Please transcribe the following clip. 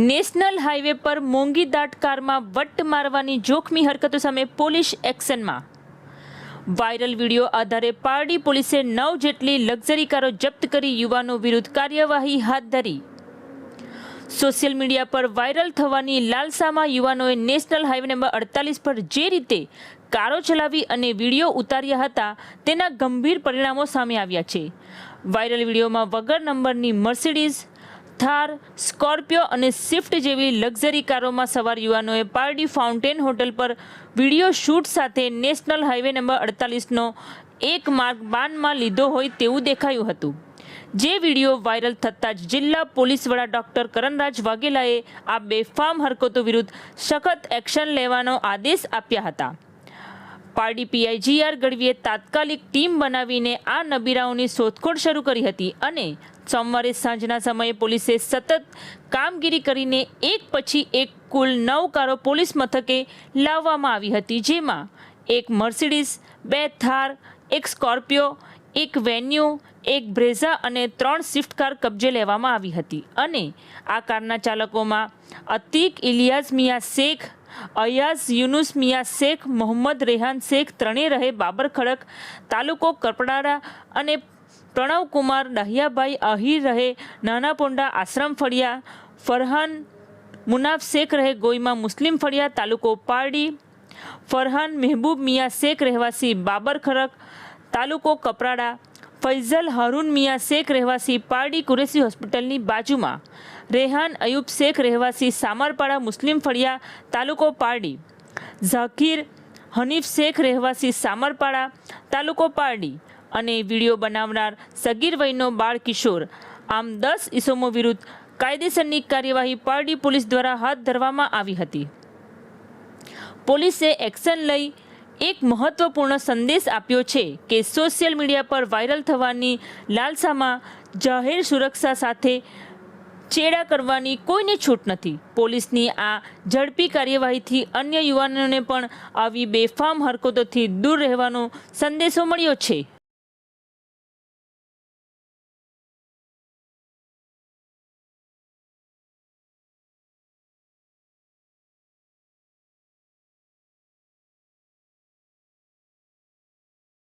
National highway પર મોંઘી દાટ કારમાં વટ મારવાની જોખમી હરકતો સામે પોલીસ એક્શનમાં. વાયરલ વીડિયો આધારે પારડી પોલીસે નવ જેટલી લક્ઝરી કારો જપ્ત કરી યુવાનો વિરુદ્ધ કાર્યવાહી હાથ ધરી. સોશિયલ મીડિયા પર વાયરલ થવાની લાલસામાં યુવાનોએ નેશનલ હાઈવે નંબર અડતાલીસ પર જે રીતે કારો ચલાવી અને વીડિયો ઉતાર્યા હતા, તેના ગંભીર પરિણામો સામે આવ્યા છે. વાયરલ વિડીયોમાં વગર નંબરની મર્સિડીઝ થાર સ્કોર્પિયો અને સ્વિફ્ટ જેવી લક્ઝરી કારોમાં સવાર યુવાનોએ પારડી ફાઉન્ટેન હોટલ પર વીડિયો શૂટ સાથે નેશનલ હાઈવે નંબર અડતાલીસનો એક માર્ગ બાનમાં લીધો હોય તેવું દેખાયું હતું. જે વીડિયો વાયરલ થતાં જ જિલ્લા પોલીસ વડા ડોક્ટર કરણરાજ વાઘેલાએ આ બેફામ હરકતો વિરુદ્ધ સખત એક્શન લેવાનો આદેશ આપ્યા હતા. પારડી પીઆઈ જીઆર ગઢવીએ તાત્કાલિક ટીમ બનાવીને આ નબીરાઓની શોધખોળ શરૂ કરી હતી અને સોમવારે સાંજના સમયે પોલીસે સતત કામગીરી કરીને એક પછી એક કુલ નવ કારો પોલીસ મથકે લાવવામાં આવી હતી, જેમાં એક મર્સિડીઝ, બે થાર, એક સ્કોર્પિયો એક વેન્યુ, એક બ્રેઝા અને ત્રણ સ્વિફ્ટ કાર કબજે લેવામાં આવી હતી. અને આ કારના ચાલકોમાં અતિક ઇલિયાઝ મિયા શેખ, અયાઝ યુનુસ મિયા શેખ, મોહમ્મદ રેહાન શેખ ત્રણેય રહે બાબર ખડક, તાલુકો કપડારા અને પ્રણવકુમાર દહિયાભાઈ અહીર રહે નાના પોંડા આશ્રમ ફળિયા, ફરહાન મુનાફ શેખ રહે ગોઈમાં મુસ્લિમ ફળિયા તાલુકો પારડી, ફરહાન મહેબૂબ મિયા શેખ રહેવાસી બાબર ખડક તાલુકો કપરાડા, ફૈઝલ હરુન મિયા શેખ રહેવાસી પારડી કુરેશી હોસ્પિટલની બાજુમાં રેહાન અયુબ શેખ રહેવાસી સામરપાડા મુસ્લિમ ફળિયા તાલુકો પારડી, ઝાકીર હનીફ શેખ રહેવાસી સામરપાડા તાલુકો પારડી અને વીડિયો બનાવનાર સગીર વયનો બાળ કિશોર. આમ દસ ઇસમો વિરુદ્ધ કાયદેસરની કાર્યવાહી પારડી પોલીસ દ્વારા હાથ ધરવામાં આવી હતી. પોલીસે એક્શન લઈ એક મહત્વપૂર્ણ સંદેશ આપ્યો છે કે સોશિયલ મીડિયા પર વાયરલ થવાની લાલસામાં જાહેર સુરક્ષા સાથે ચેડા કરવાની કોઈને છૂટ નથી. પોલીસની આ ઝડપી કાર્યવાહીથી અન્ય યુવાનોને પણ આવી બેફામ હરકતોથી દૂર રહેવાનો સંદેશો મળ્યો છે.